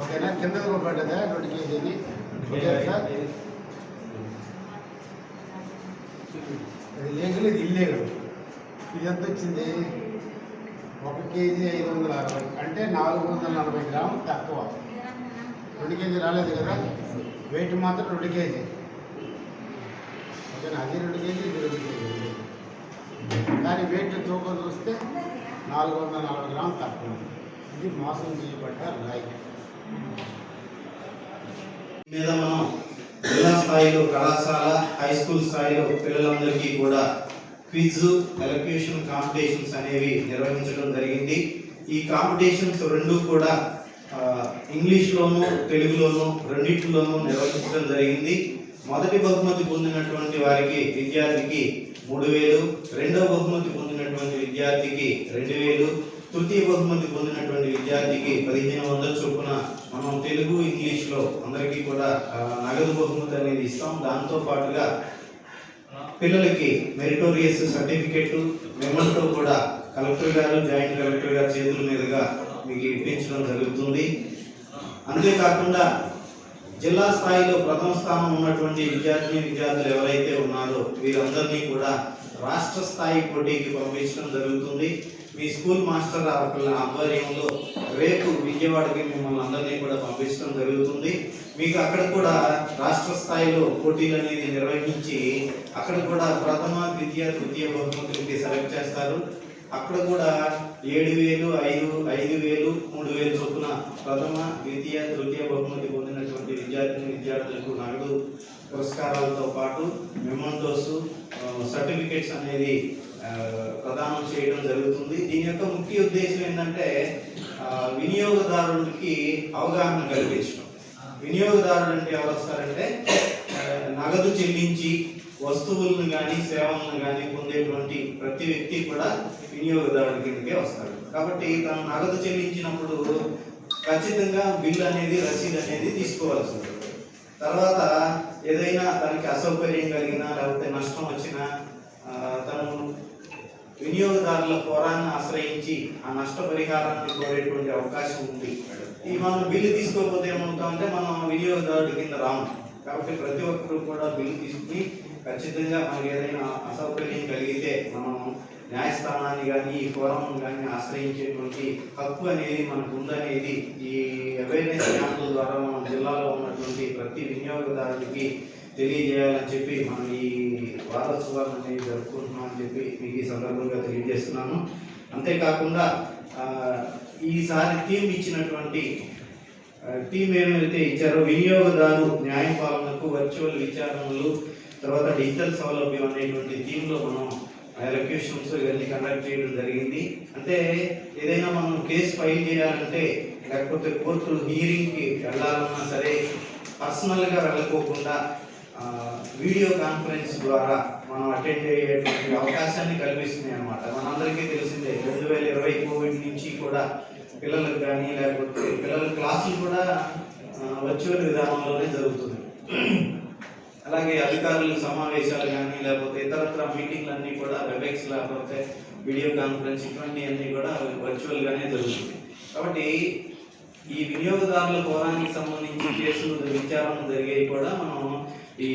ఓకేనా? కింద పడ్డదా రెండు కేజీని ఓకే సార్. అది లీగల్ ఇది ఇల్లీగల్ ఇది ఎంత వచ్చింది ఒక కేజీ ఐదు వందల అరవై అంటే నాలుగు వందల నలభై గ్రాములు తక్కువ. రెండు కేజీ రాలేదు కదా? వెయిట్ మాత్రం రెండు కేజీ. ఓకేనా? అది రెండు కేజీ ఇది రెండు కేజీ కానీ వెయిట్ తూకం చూస్తే నాలుగు వందల నలభై గ్రాములు తక్కువ. ఇది మోసం చేయబడ్డ రాయి మీద మనం జిల్లా స్థాయిలో కళాశాల హై స్కూల్ స్థాయిలో పిల్లలందరికీ కూడా క్విజ్ ఎలక్యూషన్ కాంపిటీషన్స్ అనేవి నిర్వహించడం జరిగింది. ఈ కాంపిటీషన్స్ రెండు కూడా ఇంగ్లీష్లోనూ తెలుగులోనూ రెండింటిలోనూ నిర్వహించడం జరిగింది. మొదటి బహుమతి పొందినటువంటి వారికి విద్యార్థికి మూడు వేలు రెండవ బహుమతి పొందినటువంటి విద్యార్థికి రెండు వేలు తృతీయ బహుమతి పొందినటువంటి విద్యార్థికి పదిహేను వందల చొప్పున మనం తెలుగు ఇంగ్లీష్లో అందరికీ కూడా నగదు బహుమతి అనేది ఇస్తాం. దాంతో పాటుగా పిల్లలకి మెరిటోరియస్ సర్టిఫికెట్ మెమోతో కూడా కలెక్టర్ గారు జాయింట్ కలెక్టర్ గారి చేతుల మీదుగా మీకు ఇప్పించడం జరుగుతుంది. అంతేకాకుండా జిల్లా స్థాయిలో ప్రథమ స్థానం ఉన్నటువంటి విద్యార్థిని విద్యార్థులు ఎవరైతే ఉన్నారో వీరందరినీ కూడా రాష్ట్ర స్థాయి పోటీకి పంపించడం జరుగుతుంది. మీ స్కూల్ మాస్టర్ వాళ్ళ ఆధ్వర్యంలో రేపు విజయవాడకి మిమ్మల్ని అందరినీ కూడా పంపించడం జరుగుతుంది. మీకు అక్కడ కూడా రాష్ట్ర స్థాయిలో పోటీలు అనేది నిర్వహించి అక్కడ కూడా ప్రథమ ద్వితీయ తృతీయ బహుమతులకి సెలెక్ట్ చేస్తారు. అక్కడ కూడా ఏడు వేలు ఐదు ఐదు వేలు మూడు వేలు చొప్పున ప్రథమ ద్వితీయ తృతీయ బహుమతి పొందినటువంటి విద్యార్థిని విద్యార్థులకు నగదు పురస్కారాలతో పాటు మెమంటోస్ సర్టిఫికేట్స్ అనేది ప్రదానం చేయడం జరుగుతుంది. దీని యొక్క ముఖ్య ఉద్దేశం ఏంటంటే వినియోగదారుడికి అవగాహన కల్పించడం. వినియోగదారులు అంటే ఎవరు వస్తారంటే నగదు చెల్లించి వస్తువులను కానీ సేవలను కానీ పొందేటువంటి ప్రతి వ్యక్తి కూడా వినియోగదారుల కిందకే వస్తారు కాబట్టి తను నగదు చెల్లించినప్పుడు ఖచ్చితంగా బిల్ అనేది రసీదు అనేది తీసుకోవాల్సి ఉంటుంది. తర్వాత ఏదైనా తనకి అసౌకర్యం కలిగినా లేకపోతే నష్టం వచ్చినా వినియోగదారుల ఫోరాన్ని ఆశ్రయించి ఆ నష్టపరిహారాన్ని కోరేటువంటి అవకాశం ఉంది. ఈ మనం బిల్లు తీసుకోకపోతే ఏమవుతామంటే మనం వినియోగదారుడి కింద రాము. కాబట్టి ప్రతి ఒక్కరు కూడా బిల్లు తీసుకుని ఖచ్చితంగా మనకి ఏదైనా అసౌకర్యం కలిగితే మనం న్యాయస్థానాన్ని కానీ ఈ ఫోరం కానీ ఆశ్రయించేటువంటి హక్కు అనేది మనకు ఉందనేది ఈ అవేర్నెస్ క్యాంపుల ద్వారా మన జిల్లాలో ఉన్నటువంటి ప్రతి వినియోగదారుడికి తెలియజేయాలని చెప్పి మనం ఈ వారోత్సవాలు జరుపుకుంటున్నాం అని చెప్పి మీకు ఈ సందర్భంగా తెలియజేస్తున్నాను. అంతేకాకుండా ఈసారి టీం ఇచ్చినటువంటి టీం ఏమైతే ఇచ్చారో వినియోగదారు న్యాయ పాలనకు వర్చువల్ విచారణలు తర్వాత డిజిటల్ సౌలభ్యం అనేటువంటి థీమ్లో మనం ఎలక్యూషన్స్ ఇవన్నీ కండక్ట్ చేయడం జరిగింది. అంటే ఏదైనా మనం కేసు ఫైల్ చేయాలంటే లేకపోతే కోర్టు హీరింగ్కి వెళ్ళాలన్నా సరే పర్సనల్గా వెళ్ళకోకుండా వీడియో కాన్ఫరెన్స్ ద్వారా మనం అటెండ్ అయ్యేటువంటి అవకాశాన్ని కల్పిస్తుంది అనమాట మనందరికీ తెలిసిందే రెండు వేల ఇరవై కోవిడ్ నుంచి కూడా పిల్లలకు కానీ లేకపోతే పిల్లల క్లాసులు కూడా వర్చువల్ విధానంలోనే జరుగుతుంది. అలాగే అధికారుల సమావేశాలు కానీ లేకపోతే ఇతరత్ర మీటింగ్లు అన్నీ కూడా వెబెక్స్ లేకపోతే వీడియో కాన్ఫరెన్స్ ఇటువంటివన్నీ కూడా వర్చువల్గానే జరుగుతుంది. కాబట్టి ఈ వినియోగదారుల కోణానికి సంబంధించి కేసులు విచారణ జరిగేవి కూడా మనం ఈ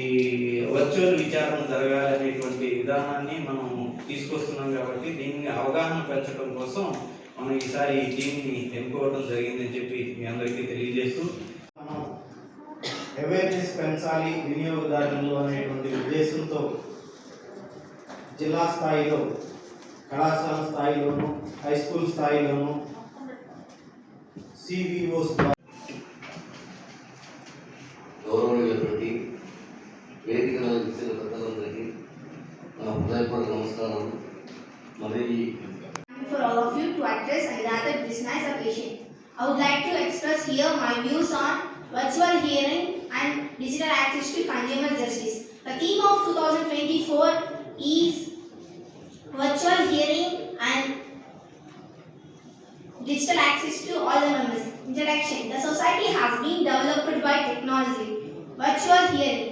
వర్చువల్ విచారణ జరగాలనేటువంటి విధానాన్ని మనం తీసుకొస్తున్నాం కాబట్టి దీన్ని అవగాహన పెంచడం కోసం మనం ఈసారి ఈ టీంని ఎన్నుకోవడం జరిగిందని చెప్పి మీ అందరికీ తెలియజేస్తూ మనం అవేర్నెస్ పెంచాలి వినియోగదారులు అనేటువంటి ఉద్దేశంతో జిల్లా స్థాయిలో కళాశాల స్థాయిలోను హై స్కూల్ స్థాయిలోను CVOs వేదిక ఇచ్చిన పెద్దలందరికీ నా హృదయపూర్వక నమస్కారాలు మరి ఈ for all of you to address and gather this nice occasion. I would like to express here my views on virtual hearing and digital access to consumer justice. The theme of 2024 is virtual hearing and digital access to all the members. Introduction. The society has been developed by technology. Virtual hearing.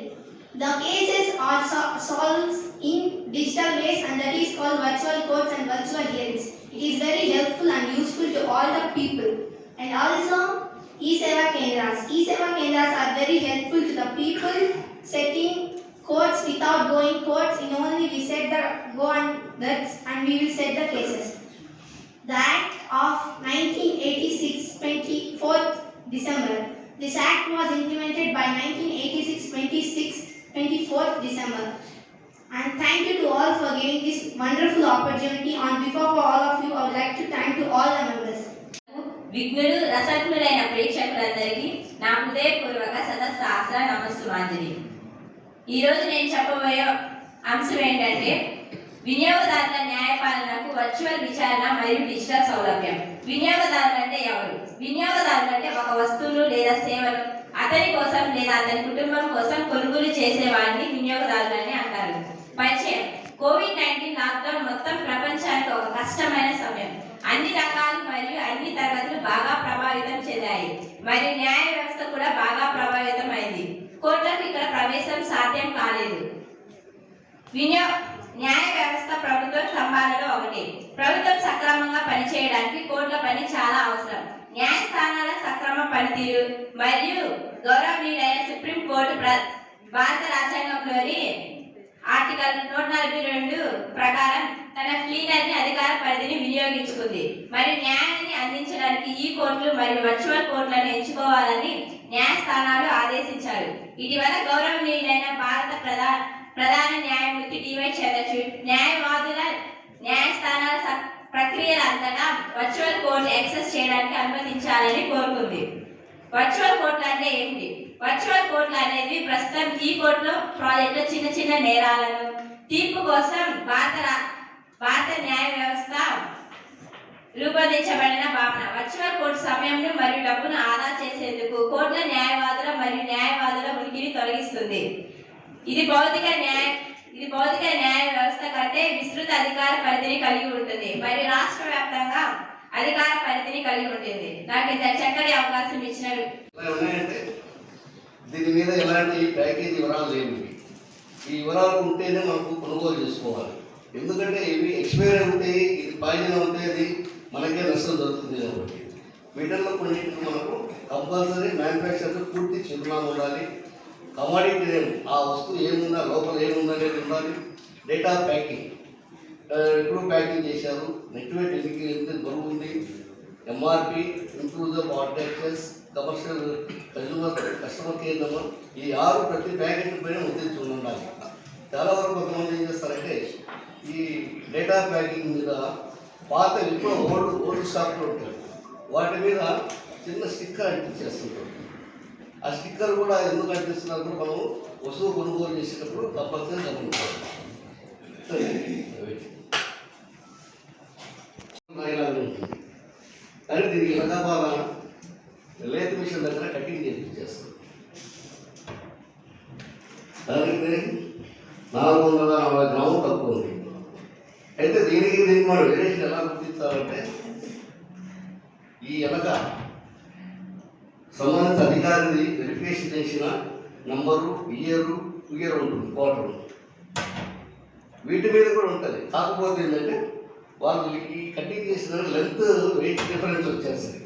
The cases are so- solved in digital ways and that is called virtual courts and virtual hearings. It is very helpful and useful to all the people. And also, E-Seva Kendras. E-Seva Kendras are very helpful to the people setting courts without going courts. In only we set the go and that's and we will set the cases. The Act of 1986, 24th December. This Act was implemented by 1986, 26, 24th December. And thank you to all for giving this wonderful opportunity. On behalf of all of you, I would like to thank to all the members. విఘ్నులు రసజ్ఞులైన ప్రేక్షకులందరికీ నా హృదయపూర్వక సదస్సాస్ర నమస్సుమాంజలి ఈరోజు నేను చెప్పబోయే అంశం ఏంటంటే వినియోగదారుల న్యాయపాలనకు వర్చువల్ విచారణ మరియు డిజిటల్ సౌలభ్యం వినియోగదారులు అంటే ఎవరు వినియోగదారులు అంటే ఒక వస్తువులు లేదా సేవలు అతని కోసం లేదా అతని కుటుంబం కోసం కొనుగోలు చేసే వారిని వినియోగదారులు అని అంటారు. పరిచయం. కోవిడ్ నైన్టీన్ లాక్డౌన్ మొత్తం ప్రపంచానికి ఒక కష్టమైన సమయం. అన్ని రకాలు మరియు అన్ని తరగతులు బాగా ప్రభావితం చెందాయి. మరియు న్యాయ వ్యవస్థ కూడా బాగా ప్రభావితం అయింది. కోర్టులకు ఇక్కడ ప్రవేశం సాధ్యం కాలేదు. వినియోగ న్యాయ వ్యవస్థ ప్రభుత్వ స్తంభాలలో ఒకటి. ప్రభుత్వం సక్రమంగా పనిచేయడానికి కోర్టుల పని చాలా అవసరం. న్యాయస్థానాల సక్రమ పనితీరు మరియు గౌరవనీయులైన సుప్రీం కోర్టు భారత రాజ్యాంగంలోని ఆర్టికల్ నూట నలభై రెండు ప్రకారం తన క్లీనర్ని అధికార పరిధిని వినియోగించుకుంది. మరియు న్యాయాన్ని అందించడానికి ఈ కోర్టులు మరియు వర్చువల్ కోర్టులను ఎంచుకోవాలని న్యాయస్థానాలు ఆదేశించారు. ఇటీవల గౌరవనీయులైన భారత ప్రధా ప్రధాన న్యాయమూర్తి డివై చంద్రచూడ్ న్యాయవాదుల న్యాయస్థానాల స- ప్రక్రియల అంతటా వర్చువల్ కోర్టు యాక్సెస్ చేయడానికి అనుమతించాలని కోరుకుంది. వర్చువల్ కోర్టులు అంటే ఏమిటి? వర్చువల్ కోర్టులు అనేది ప్రస్తుతం ఈ కోర్టులో ప్రాజెక్టులో చిన్న చిన్న నేరాలను తీర్పు కోసం భారత భారత న్యాయ వ్యవస్థ రూపొందించబడిన భావన. వర్చువల్ కోర్టు సమయంలో మరియు డబ్బును ఆదా చేసేందుకు కోర్టుల న్యాయవాదుల మరియు న్యాయవాదుల ఉనికిని తొలగిస్తుంది. ఇది భౌతిక న్యాయ ఇది భౌతిక న్యాయ కంటే విస్తృత అధికార పరిధిని కలిగి ఉంటుంది. మరియు రాష్ట్ర వ్యాప్తంగా అధికార పరిధిని కలిగి ఉంటుంది నాకు ఇంత చక్కటి అవకాశం ఇచ్చిన దీని మీద ఎలాంటి ప్యాకేజీ వివరాలు లేవు. ఈ వివరాలు ఉంటేనే మనకు కొనుగోలు చేసుకోవాలి. ఎందుకంటే ఇవి ఎక్స్పైర్ అవుతాయి ఇది పాయిజన్ ఉంటే మనకే నష్టం జరుగుతుంది కాబట్టి. వీటిల్లో కొన్నింటికి మనకు కంపల్సరీ మ్యానుఫ్యాక్చర్ పూర్తి చిరునామా ఉండాలి. కమాడిటీ ఆ వస్తువు ఏముందా లోపల ఏముందనేది ఉండాలి. Data packing. ఎప్పుడు ప్యాకింగ్ చేశారు. నెట్వర్క్ ఎన్నిక ఎంత బరువు ఉంది MRP inclusive ఆర్డెక్సెస్ commercial consumer customer care number ఈ ఆరు ప్రతి ప్యాకెట్ పైన ముద్రించి ఉండాలి చాలా వరకు కొంతమంది ఏం చేస్తారంటే ఈ డేటా ప్యాకింగ్ మీద పాత ఎక్కువ ఓల్డ్ ఓల్డ్ స్టాక్లో ఉంటాయి. వాటి మీద చిన్న స్టిక్కర్ అంటించేస్తుంటారు. ఆ స్టిక్కర్ కూడా ఎందుకు అంటిస్తున్నప్పుడు మనం వస్తువు కొనుగోలు చేసేటప్పుడు కంపల్సరీ గమనించాలి. ఉంటుంది కానీ దీనికి రకరకాల లేత మిషన్ దగ్గర కటింగ్ చేపించేస్తాను దానికి నాలుగు వందల నలభై గ్రాములు తక్కువ ఉంది అయితే దీనికి దీనికి మనం వేరియేషన్ ఎలా గుర్తించాలంటే ఈ వెనక సంబంధిత అధికారిని వెరిఫికేషన్ చేసిన నంబరు ఇయరు ఇయర్ ఉంటుంది క్వార్టర్ వీటి మీద కూడా ఉంటుంది. కాకపోతే ఏంటంటే వాళ్ళు ఈ కటింగ్ చేసిన లెంత్ వెయిట్ డిఫరెన్స్ వచ్చేస్తుంది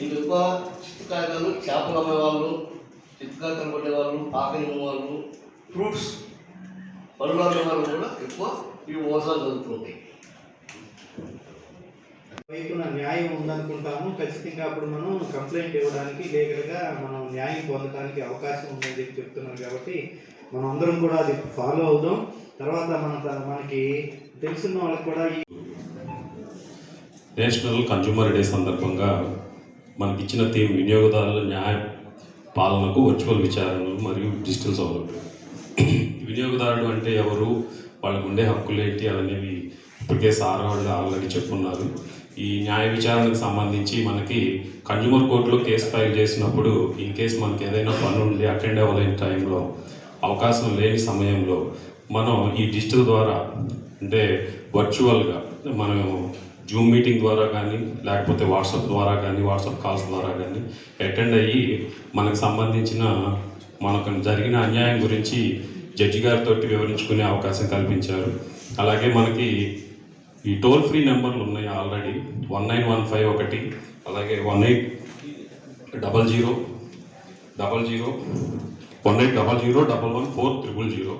ఈ ఎక్కువ చిత్తకాయలు చేపలు అమ్మే వాళ్ళు చిత్తుకాయలు వాళ్ళు ఆకలి వాళ్ళు ఫ్రూట్స్ పళ్ళు అమ్మేవాళ్ళు కూడా ఎక్కువ ఈ మోసాలు జరుగుతుంటాయి వైపున న్యాయం ఉందనుకుంటాము. ఖచ్చితంగా అప్పుడు మనం కంప్లైంట్ ఇవ్వడానికి లీగల్గా మనం న్యాయం పొందడానికి అవకాశం ఉందని చెప్పి చెప్తున్నాం కాబట్టి మనం అందరం కూడా అది ఫాలో అవుదాం. తర్వాత మన మనకి తెలుసున్న వాళ్ళకి కూడా ఈ నేషనల్ కన్జ్యూమర్ డే సందర్భంగా మనకి ఇచ్చిన థీమ్ వినియోగదారుల న్యాయ పాలనకు వర్చువల్ విచారణలు మరియు డిజిటల్ సౌలభ్యం వినియోగదారుడు అంటే ఎవరు? వాళ్ళకు ఉండే హక్కులు ఏంటి అనేవి ఇప్పటికే సార్ వాళ్ళు ఆల్రెడీ చెప్పున్నారు. ఈ న్యాయ విచారణకు సంబంధించి మనకి కన్జ్యూమర్ కోర్టులో కేసు ఫైల్ చేసినప్పుడు ఇన్ కేస్ మనకి ఏదైనా పని ఉండి అటెండ్ అవ్వలేని టైంలో అవకాశం లేని సమయంలో మనం ఈ డిజిటల్ ద్వారా అంటే వర్చువల్గా మనం జూమ్ మీటింగ్ ద్వారా కానీ లేకపోతే వాట్సాప్ ద్వారా కానీ వాట్సాప్ కాల్స్ ద్వారా కానీ అటెండ్ అయ్యి మనకు సంబంధించిన మనకు జరిగిన అన్యాయం గురించి జడ్జి గారితో వివరించుకునే అవకాశం కల్పించారు. అలాగే మనకి ఈ టోల్ ఫ్రీ నెంబర్లు ఉన్నాయి already one nine one five ఒకటి అలాగే one eight double zero double zero one eight double zero double one four triple zero.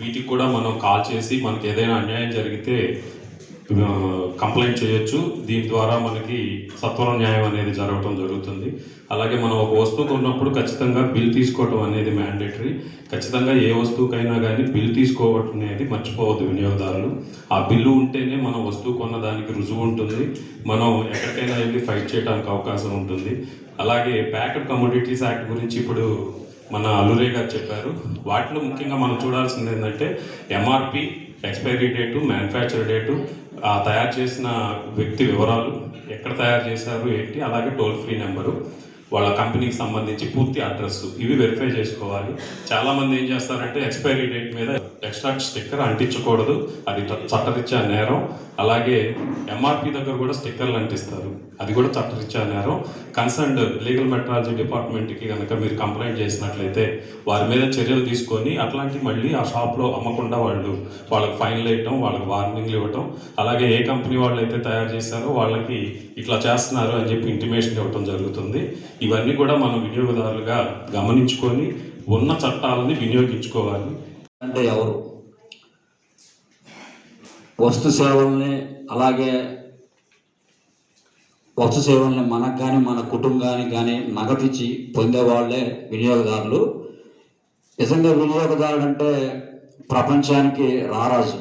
వీటికి కూడా మనం కాల్ చేసి మనకి ఏదైనా అన్యాయం జరిగితే కంప్లైంట్ చేయొచ్చు. దీని ద్వారా మనకి సత్వర న్యాయం అనేది జరగటం జరుగుతుంది. అలాగే మనం ఒక వస్తువు కొన్నప్పుడు ఖచ్చితంగా బిల్ తీసుకోవటం అనేది మ్యాండేటరీ. ఖచ్చితంగా ఏ వస్తువుకైనా కానీ బిల్ తీసుకోవటం అనేది మర్చిపోవద్దు వినియోగదారులు. ఆ బిల్లు ఉంటేనే మనం వస్తువు కొన్న దానికి రుజువు ఉంటుంది. మనం ఎక్కడికైనా వెళ్ళి ఫైట్ చేయడానికి అవకాశం ఉంటుంది. అలాగే ప్యాకెట్ కమోడిటీస్ యాక్ట్ గురించి ఇప్పుడు మన అల్లురే గారు చెప్పారు. వాటిలో ముఖ్యంగా మనం చూడాల్సింది ఏంటంటే MRP expiry date manufacture date ఆ తయారు చేసిన వ్యక్తి వివరాలు ఎక్కడ తయారు చేశారు ఏంటి అలాగే టోల్ ఫ్రీ నెంబరు వాళ్ళ కంపెనీకి సంబంధించి పూర్తి అడ్రస్ ఇవి వెరిఫై చేసుకోవాలి. చాలామంది ఏం చేస్తారంటే ఎక్స్పైరీ డేట్ మీద ఎక్స్ట్రా స్టిక్కర్ అంటించకూడదు. అది చ- చట్టరీత్యా నేరం. అలాగే ఎంఆర్పి దగ్గర కూడా స్టిక్కర్లు అంటిస్తారు. అది కూడా చట్టరీత్యా నేరం. కన్సర్న్డ్ లీగల్ మెట్రాలజీ డిపార్ట్మెంట్కి కనుక మీరు కంప్లైంట్ చేసినట్లయితే వారి మీద చర్యలు తీసుకొని అట్లాంటి మళ్ళీ ఆ షాప్లో అమ్మకుండా వాళ్ళు వాళ్ళకి ఫైన్లు వేయటం వాళ్ళకి వార్నింగ్లు ఇవ్వటం అలాగే ఏ కంపెనీ వాళ్ళు అయితే తయారు చేశారో వాళ్ళకి ఇట్లా చేస్తున్నారు అని చెప్పి ఇంటిమేషన్ ఇవ్వటం జరుగుతుంది. ఇవన్నీ కూడా మనం వినియోగదారులుగా గమనించుకొని ఉన్న చట్టాలని వినియోగించుకోవాలి. అంటే ఎవరు? వస్తు సేవల్ని అలాగే వస్తు సేవల్ని మనకు కానీ మన కుటుంబానికి కానీ నగదిచ్చి పొందేవాళ్ళే వినియోగదారులు. నిజంగా వినియోగదారుడు అంటే ప్రపంచానికి రారాజు.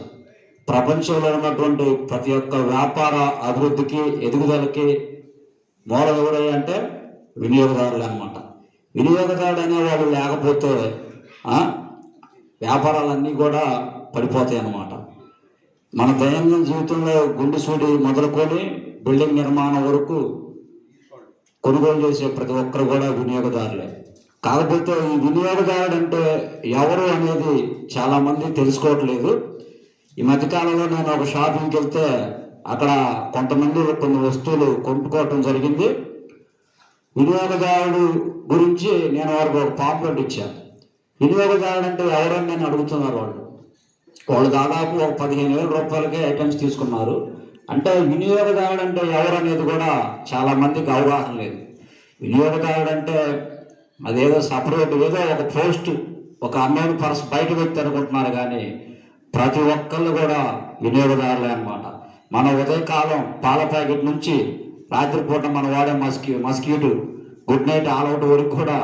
ప్రపంచంలో ఉన్నటువంటి ప్రతి ఒక్క వ్యాపార అభివృద్ధికి ఎదుగుదలకి మూల ఎవరై అంటే వినియోగదారులు అనమాట వినియోగదారుడు అనేవాళ్ళు లేకపోతే వ్యాపారాలన్నీ కూడా పడిపోతాయి అన్నమాట మన దైనందిన జీవితంలో గుండెసూడి మొదలుకొని బిల్డింగ్ నిర్మాణం వరకు కొనుగోలు చేసే ప్రతి ఒక్కరు కూడా వినియోగదారులే. కాకపోతే ఈ వినియోగదారుడు అంటే ఎవరు అనేది చాలా మంది తెలుసుకోవట్లేదు. ఈ మధ్యకాలంలో నేను ఒక షాపింగ్కి వెళ్తే అక్కడ కొంతమంది కొన్ని వస్తువులు కొనుక్కోవటం జరిగింది. వినియోగదారుడు గురించి నేను వారికి ఒక పాంప్లెట్ ఇచ్చాను. వినియోగదారుడు అంటే ఎవరని నేను అడుగుతున్నారు వాళ్ళు. వాళ్ళు దాదాపు ఒక పదిహేను వేల రూపాయలకే ఐటమ్స్ తీసుకున్నారు. అంటే వినియోగదారుడు అంటే ఎవరనేది కూడా చాలా మందికి అవగాహన లేదు. వినియోగదారుడు అంటే అదేదో సపరేట్ ఏదో ఒక పోస్ట్ ఒక అన్నోన్ పర్స్ బయట వ్యక్తి అనుకుంటున్నారు కానీ ప్రతి ఒక్కళ్ళు కూడా వినియోగదారులే అనమాట మన ఉదయకాలం పాల ప్యాకెట్ నుంచి రాత్రిపూట మనం వాడే Maski mosquito Good Night All Out వరకు కూడా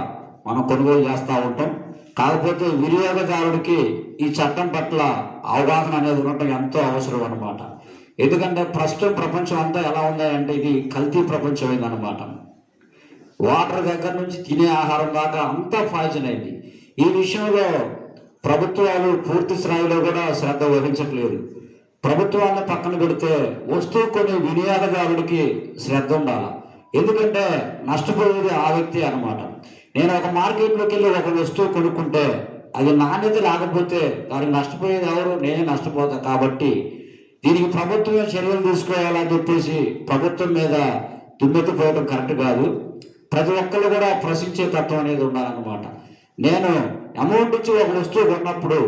మనం కొనుగోలు చేస్తూ ఉంటాం. కాకపోతే వినియోగదారుడికి ఈ చట్టం పట్ల అవగాహన అనేది ఉండటం ఎంతో అవసరం అనమాట ఎందుకంటే ప్రస్తుతం ప్రపంచం అంతా ఎలా ఉందంటే ఇది కల్తీ ప్రపంచం వాటర్ దగ్గర నుంచి తినే ఆహారం దాకా అంతా పాయిజన్ అయింది. ఈ విషయంలో ప్రభుత్వాలు పూర్తి స్థాయిలో కూడా శ్రద్ధ వహించట్లేదు. ప్రభుత్వాన్ని పక్కన పెడితే వస్తువు కొన్ని వినియోగదారుడికి శ్రద్ధ ఉండాలి? ఎందుకంటే నష్టపోయేది ఆ వ్యక్తి అన్నమాట. నేను ఒక మార్కెట్లోకి వెళ్ళి ఒక వస్తువు కొనుక్కుంటే అది నాణ్యత లేకపోతే దానికి నష్టపోయేది ఎవరు? నేనే నష్టపోతా కాబట్టి దీనికి ప్రభుత్వమే చర్యలు తీసుకోవాలని చెప్పేసి ప్రభుత్వం మీద దుమ్మెత్తిపోవడం కరెక్ట్ కాదు. ప్రతి ఒక్కళ్ళు కూడా ప్రశ్నించే తత్వం అనేది ఉండాలన్నమాట. నేను అమౌంట్ ఇచ్చి ఒక వస్తువు కొన్నప్పుడు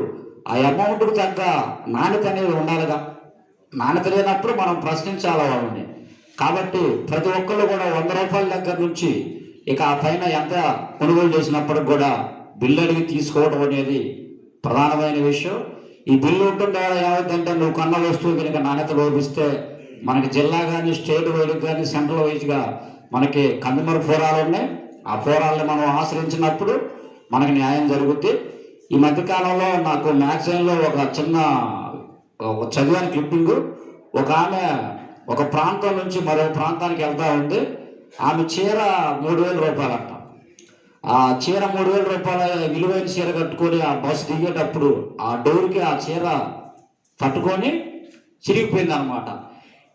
ఆ అమౌంట్కి తగ్గ నాణ్యత అనేది ఉండాలిగా. నాణ్యత లేనప్పుడు మనం ప్రశ్నించాలి వాళ్ళని? కాబట్టి ప్రతి ఒక్కళ్ళు కూడా వంద రూపాయల దగ్గర నుంచి ఇక ఆ పైన ఎంత కొనుగోలు చేసినప్పటికి కూడా బిల్లు అడిగి తీసుకోవడం అనేది ప్రధానమైన విషయం. ఈ బిల్లు ఉంటుండే ఏమవుతుందంటే నువ్వు కొన్న వస్తువు కనుక నాణ్యత లోపిస్తే మనకి జిల్లా కానీ స్టేట్ వైడ్ కానీ సెంట్రల్ వైజ్గా మనకి కన్జ్యూమర్ ఫోరాలు ఉన్నాయి. ఆ ఫోరాలని మనం ఆశ్రయించినప్పుడు మనకి న్యాయం జరుగుద్ది. ఈ మధ్యకాలంలో నాకు మ్యాగజైన్లో ఒక చిన్న ఒక క్లిప్పింగు క్లిప్పింగ్. ఒక ఆమె ఒక ప్రాంతం నుంచి మరో ప్రాంతానికి వెళ్తా ఉంది. ఆమె చీర మూడు వేల రూపాయలంట. ఆ చీర మూడు వేల రూపాయల విలువైన చీర కట్టుకొని ఆ బస్సు దిగేటప్పుడు ఆ డోర్కి ఆ చీర పట్టుకొని చిరిగిపోయింది అనమాట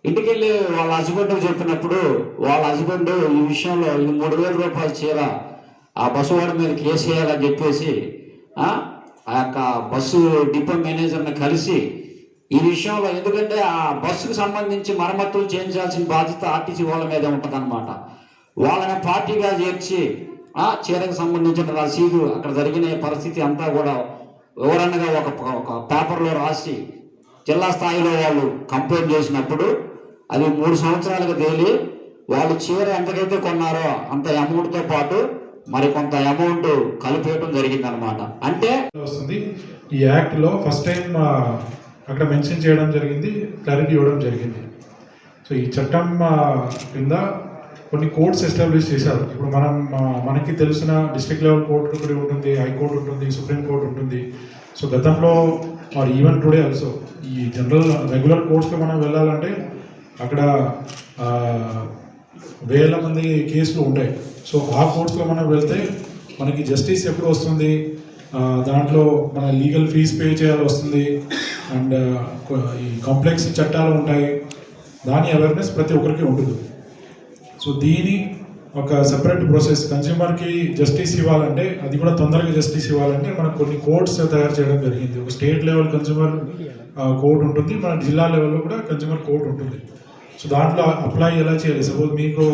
ఇంటికి వెళ్ళి వాళ్ళ హస్బెండ్ చెప్పినప్పుడు వాళ్ళ హస్బెండ్ ఈ విషయంలో ఇది మూడు వేల రూపాయల చీర ఆ బస్సు వాడి మీద కేసు వేయాలని చెప్పేసి ఆ యొక్క బస్సు డిపో మేనేజర్ని కలిసి ఈ విషయంలో ఎందుకంటే ఆ బస్సుకు సంబంధించి మరమ్మతులు చేయించాల్సిన బాధ్యత ఆర్టీసీ వాళ్ళ మీద ఉంటుందన్నమాట. వాళ్ళని పార్టీగా చేర్చి ఆ చీరకు సంబంధించిన రసీదు అక్కడ జరిగిన పరిస్థితి అంతా కూడా వివరణగా ఒక ఒక పేపర్లో రాసి జిల్లా స్థాయిలో వాళ్ళు కంప్లైంట్ చేసినప్పుడు అది మూడు సంవత్సరాలకు తేలి వాళ్ళు చీర ఎంతకైతే కొన్నారో అంత అమౌంట్తో పాటు మరి కొంత అమౌంట్ కలిపేయడం జరిగిందనమాట అంటే వస్తుంది. ఈ యాక్ట్లో ఫస్ట్ టైం అక్కడ మెన్షన్ చేయడం జరిగింది క్లారిటీ ఇవ్వడం జరిగింది. సో ఈ చట్టం కింద కొన్ని కోర్ట్స్ ఎస్టాబ్లిష్ చేశారు. ఇప్పుడు మనం మనకి తెలిసిన డిస్ట్రిక్ట్ లెవెల్ కోర్టు ఒకటి ఉంటుంది హైకోర్టు ఉంటుంది సుప్రీం కోర్టు ఉంటుంది. సో గతంలో ఆర్ ఈవెన్ టుడే ఆల్సో ఈ జనరల్ రెగ్యులర్ కోర్ట్స్లో మనం వెళ్ళాలంటే అక్కడ వేల మంది కేసులు ఉంటాయి. సో ఆ కోర్ట్స్లో మనం వెళ్తే మనకి జస్టిస్ ఎప్పుడు వస్తుంది? దాంట్లో మన లీగల్ ఫీజ్ పే చేయాల్సి వస్తుంది. అండ్ ఈ కాంప్లెక్స్ చట్టాలు ఉంటాయి. దాని అవేర్నెస్ ప్రతి ఒక్కరికి ఉంటుంది. సో దీని ఒక సెపరేట్ ప్రాసెస్ కన్జ్యూమర్కి జస్టిస్ ఇవ్వాలంటే అది కూడా తొందరగా జస్టిస్ ఇవ్వాలంటే మనకు కొన్ని కోడ్స్ తయారు చేయడం జరిగింది. ఒక స్టేట్ లెవెల్ కన్జ్యూమర్ కోడ్ ఉంటుంది. మన జిల్లా లెవెల్లో కూడా కన్స్యూమర్ కోడ్ ఉంటుంది. సో దాంట్లో అప్లై ఎలా చేయాలి? సపోజ్ మీకు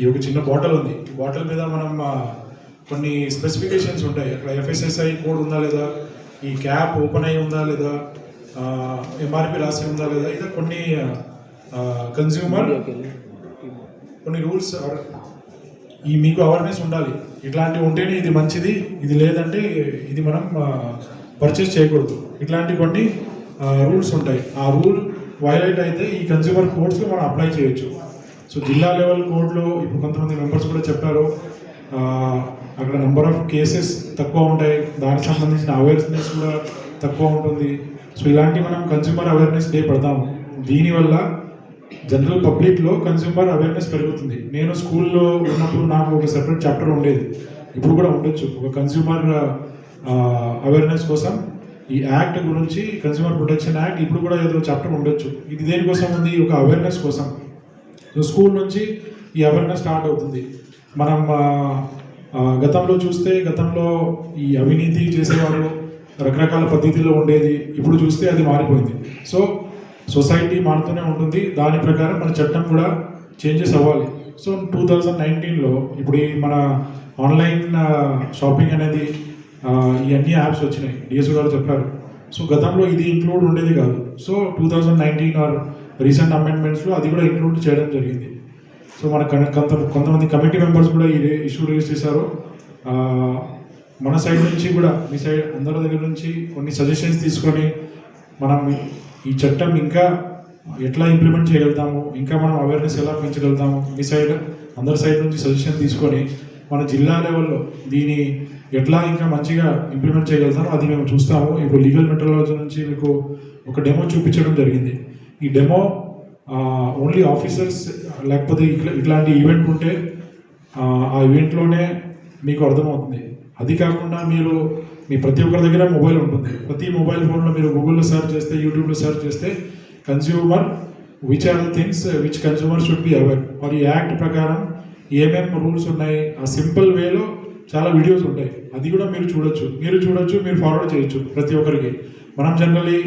ఈ ఒక చిన్న బాటిల్ ఉంది. ఈ బాటిల్ మీద మనం కొన్ని స్పెసిఫికేషన్స్ ఉంటాయి. అక్కడ ఎఫ్ఎస్ఎస్ఐ కోడ్ ఉందా లేదా? ఈ క్యాప్ ఓపెన్ అయి ఉందా లేదా? ఎంఆర్పి రాసి ఉందా లేదా? ఇలా కొన్ని కన్స్యూమర్ కొన్ని రూల్స్ ఈ మీకు అవేర్నెస్ ఉండాలి. ఇట్లాంటివి ఉంటేనే ఇది మంచిది ఇది లేదంటే ఇది మనం పర్చేస్ చేయకూడదు. ఇట్లాంటి కొన్ని రూల్స్ ఉంటాయి. ఆ రూల్ వైలేట్ అయితే ఈ కన్స్యూమర్ కోర్ట్స్లో మనం అప్లై చేయొచ్చు. సో జిల్లా లెవెల్ కోర్టులో ఇప్పుడు కొంతమంది మెంబర్స్ కూడా చెప్పారు. అక్కడ నెంబర్ ఆఫ్ కేసెస్ తక్కువ ఉంటాయి. దానికి సంబంధించిన అవేర్నెస్ కూడా తక్కువ ఉంటుంది. సో ఇలాంటి మనం కన్జ్యూమర్ అవేర్నెస్ డే పెడతాము. దీనివల్ల జనరల్ పబ్లిక్లో కన్జ్యూమర్ అవేర్నెస్ పెరుగుతుంది. నేను స్కూల్లో ఉన్నప్పుడు నాకు ఒక సెపరేట్ చాప్టర్ ఉండేది. ఇప్పుడు కూడా ఉండొచ్చు. ఒక కన్స్యూమర్ అవేర్నెస్ కోసం ఈ యాక్ట్ గురించి కన్జ్యూమర్ ప్రొటెక్షన్ యాక్ట్ ఇప్పుడు కూడా ఏదో చాప్టర్ ఉండొచ్చు. ఇది దేనికోసం ఉంది? ఒక అవేర్నెస్ కోసం. సో స్కూల్ నుంచి ఈ అవేర్నెస్ స్టార్ట్ అవుతుంది. మనం గతంలో చూస్తే గతంలో ఈ అవినీతి చేసేవాళ్ళు రకరకాల పద్ధతిలో ఉండేది. ఇప్పుడు చూస్తే అది మారిపోయింది. సో సొసైటీ మారుతూనే ఉంటుంది. దాని ప్రకారం మన చట్టం కూడా చేంజెస్ అవ్వాలి. సో టూ థౌజండ్ నైన్టీన్లో ఇప్పుడు మన ఆన్లైన్ షాపింగ్ అనేది ఈ అన్ని యాప్స్ వచ్చినాయి. డిఎస్ గారు చెప్పారు. సో గతంలో ఇది ఇంక్లూడ్ ఉండేది కాదు. So two thousand nineteen or recent అమెండ్మెంట్స్లో అది కూడా ఇంక్లూడ్ చేయడం జరిగింది. సో మన కొంత కొంతమంది కమిటీ మెంబర్స్ కూడా ఈ ఇష్యూ రేస్ చేశారు. మన సైడ్ నుంచి కూడా మీ సైడ్ అందరి దగ్గర నుంచి కొన్ని సజెషన్స్ తీసుకొని మనం ఈ చట్టం ఇంకా ఎట్లా ఇంప్లిమెంట్ చేయగలుగుతాము? ఇంకా మనం అవేర్నెస్ ఎలా పెంచగలుగుతాము? మీ సైడ్ అందరి సైడ్ నుంచి సజెషన్ తీసుకొని మన జిల్లా లెవెల్లో దీని ఎట్లా ఇంకా మంచిగా ఇంప్లిమెంట్ చేయగలుగుతామో అది మేము చూస్తాము. ఇప్పుడు లీగల్ మెట్రాలజీ నుంచి మీకు ఒక డెమో చూపించడం జరిగింది. ఈ డెమో ఓన్లీ ఆఫీసర్స్ లేకపోతే ఇట్లా ఇట్లాంటి ఈవెంట్ ఉంటే ఆ, ఆ ఈవెంట్లోనే మీకు అర్థమవుతుంది. అది కాకుండా మీరు మీ ప్రతి ఒక్కరి దగ్గర మొబైల్ ఉంటుంది. ప్రతి మొబైల్ ఫోన్లో మీరు గూగుల్లో సెర్చ్ చేస్తే యూట్యూబ్లో సెర్చ్ చేస్తే consumer which are the things which consumer should be aware మరి యాక్ట్ ప్రకారం ఏమేం రూల్స్ ఉన్నాయి? ఆ సింపుల్ వేలో చాలా వీడియోస్ ఉంటాయి. అది కూడా మీరు చూడొచ్చు. మీరు చూడొచ్చు మీరు ఫార్వర్డ్ చేయొచ్చు ప్రతి ఒక్కరికి. మనం జనరలీ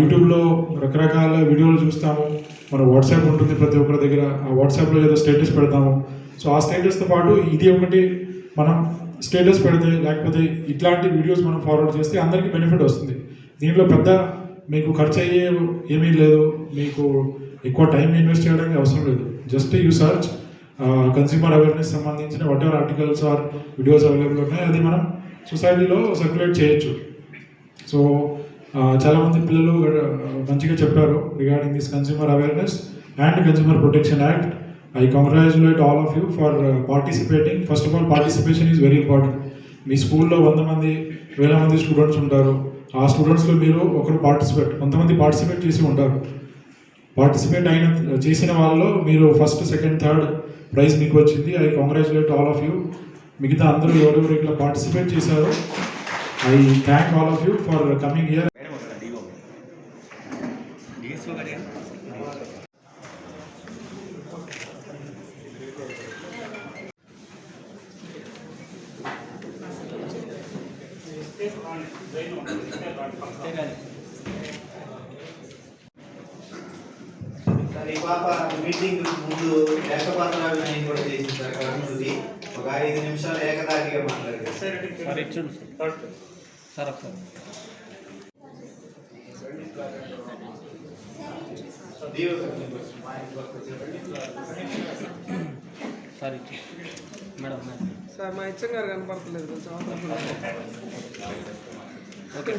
యూట్యూబ్లో రకరకాల వీడియోలు చూస్తాము. మన వాట్సాప్ ఉంటుంది ప్రతి ఒక్కరి దగ్గర. ఆ వాట్సాప్లో ఏదో స్టేటస్ పెడతాము. సో ఆ స్టేటస్తో పాటు ఇది ఒకటి మనం స్టేటస్ పెడితే లేకపోతే ఇట్లాంటి వీడియోస్ మనం ఫార్వర్డ్ చేస్తే అందరికీ బెనిఫిట్ వస్తుంది. దీంట్లో పెద్ద మీకు ఖర్చు అయ్యే ఏమీ లేదు. మీకు ఎక్కువ టైం ఇన్వెస్ట్ చేయడానికి అవసరం లేదు. Just you search consumer awareness సంబంధించిన whatever articles or videos available ఉన్నాయి అది మనం సొసైటీలో సర్క్యులేట్ చేయొచ్చు. సో చాలామంది పిల్లలు మంచిగా చెప్పారు regarding this consumer awareness and consumer protection act I congratulate all of you for participating first of all participation is very important మీ స్కూల్లో వంద మంది వేల మంది స్టూడెంట్స్ ఉంటారు. ఆ స్టూడెంట్స్లో మీరు ఒకరు పార్టిసిపేట్ కొంతమంది పార్టిసిపేట్ చేసి ఉంటారు. పార్టిసిపేట్ అయిన చేసిన వాళ్ళలో మీరు ఫస్ట్ సెకండ్ థర్డ్ ప్రైజ్ మీకు వచ్చింది. I congratulate all of you మిగతా అందరూ ఎవరెవరు ఇట్లా పార్టిసిపేట్ చేశారో I thank all of you for coming year పాప మీటింగ్ ముందు ఏకపాత్ర అభినయం కూడా చేసింది సార్ కర్నూలుది ఒక ఐదు నిమిషాలు ఏకదాటిగా మాట్లాడారు దీవ సార్ సార్ మా ఇచ్చం గారు కనపడతలేదు కొంచెం అవతల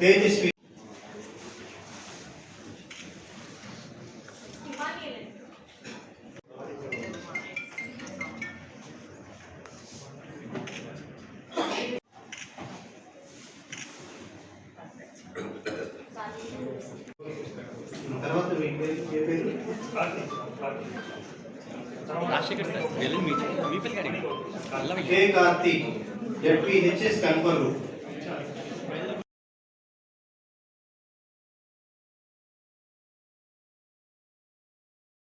తేజస్వి